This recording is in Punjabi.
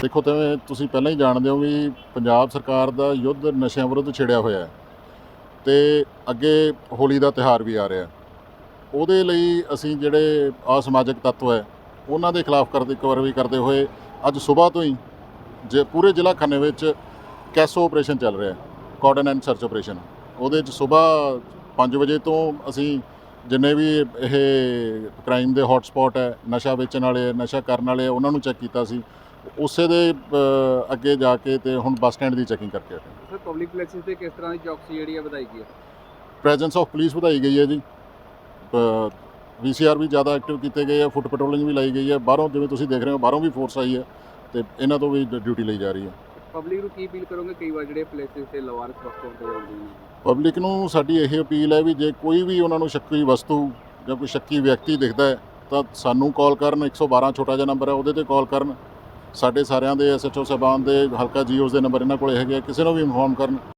ਦੇਖੋ, ਤੇ ਤੁਸੀਂ ਪਹਿਲਾਂ ਹੀ ਜਾਣਦੇ ਹੋ ਵੀ ਪੰਜਾਬ ਸਰਕਾਰ ਦਾ ਯੁੱਧ ਨਸ਼ਿਆਂ ਵਿਰੁੱਧ ਛਿੜਿਆ ਹੋਇਆ ਹੈ ਤੇ ਅੱਗੇ ਹੋਲੀ ਦਾ ਤਿਹਾਰ ਵੀ ਆ ਰਿਹਾ ਹੈ। ਉਹਦੇ ਲਈ ਅਸੀਂ ਜਿਹੜੇ ਅਸਮਾਜਿਕ ਤੱਤਵ ਹੈ ਉਹਨਾਂ ਦੇ ਖਿਲਾਫ ਕਰਦੇ ਕਾਰਵਾਈ ਕਰਦੇ ਹੋਏ ਅੱਜ ਸਵੇਰ ਤੋਂ ਹੀ ਜੇ ਪੂਰੇ ਜ਼ਿਲ੍ਹਾ ਖੰਨੇ ਵਿੱਚ ਕੈਸੋ ਆਪਰੇਸ਼ਨ ਚੱਲ ਰਿਹਾ ਹੈ ਕਾਰਡਨ ਐਂਡ ਸਰਚ ਆਪਰੇਸ਼ਨ ਉਹਦੇ ਚ ਸਵੇਰ 5 ਵਜੇ ਤੋਂ ਅਸੀਂ ਜਿੰਨੇ ਵੀ ਇਹ ਕ੍ਰਾਈਮ ਦੇ ਹੌਟ ਸਪੌਟ ਹੈ ਨਸ਼ਾ ਵੇਚਣ ਵਾਲੇ ਨਸ਼ਾ ਕਰਨ ਵਾਲੇ ਉਹਨਾਂ ਨੂੰ ਚੈੱਕ ਕੀਤਾ ਸੀ। ਉਸੇ ਦੇ ਅੱਗੇ ਜਾ ਕੇ ਤੇ ਹੁਣ ਬੱਸ ਸਟੈਂਡ ਦੀ ਚੈਕਿੰਗ ਕਰਕੇ ਸਰ ਪਬਲਿਕ ਪਲੇਸਿਸ ਤੇ ਕਿਸ ਤਰ੍ਹਾਂ ਦੀ ਚੌਕਸੀ ਜਿਹੜੀ ਹੈ ਵਧਾਈ ਗਈ ਹੈ? ਪ੍ਰੈਜ਼ੈਂਸ ਆਫ ਪੁਲਿਸ ਵਧਾਈ ਗਈ ਹੈ ਜੀ। ਵੀਸੀਆਰ ਵੀ ਜ਼ਿਆਦਾ ਐਕਟਿਵ ਕੀਤੇ ਗਏ ਆ ਫੁੱਟ ਪੈਟਰੋਲਿੰਗ ਵੀ ਲਾਈ ਗਈ ਹੈ ਬਾਹਰੋਂ ਜਿਵੇਂ ਤੁਸੀਂ ਦੇਖ ਰਹੇ ਹੋ ਬਾਹਰੋਂ ਵੀ ਫੋਰਸ ਆਈ ਹੈ ਤੇ ਇਹਨਾਂ ਤੋਂ ਵੀ ਡਿਊਟੀ ਲਈ ਜਾ ਰਹੀ ਹੈ ਪਬਲਿਕ ਨੂੰ ਕੀ ਅਪੀਲ ਕਰੋਗੇ? ਕਈ ਵਾਰ ਜਿਹੜੇ ਪਲੇਸਿਸ ਤੇ ਲਵਾਰਸ ਵਕਤ ਹੁੰਦੇ ਨੇ। ਪਬਲਿਕ ਨੂੰ ਸਾਡੀ ਇਹ ਅਪੀਲ ਹੈ ਵੀ ਜੇ ਕੋਈ ਵੀ ਉਹਨਾਂ ਨੂੰ ਸ਼ੱਕੀ ਵਸਤੂ ਜਾਂ ਕੋਈ ਸ਼ੱਕੀ ਵਿਅਕਤੀ ਦਿਖਦਾ ਹੈ ਤਾਂ ਸਾਨੂੰ ਕਾਲ ਕਰਨ। 112 ਛੋਟਾ ਜਿਹਾ ਨੰਬਰ ਹੈ ਉਹਦੇ ਤੇ ਕਾਲ ਕਰਨ। ਸਾਡੇ ਸਾਰਿਆਂ ਦੇ ਐਸਐਚਓ ਸਾਹਿਬਾਨ ਦੇ ਹਲਕਾ ਜੀਓਸ ਦੇ ਨੰਬਰ ਇਹਨਾਂ ਕੋਲੇ ਹੈਗੇ ਕਿਸੇ ਨੂੰ ਵੀ ਇਨਫੋਰਮ ਕਰਨ।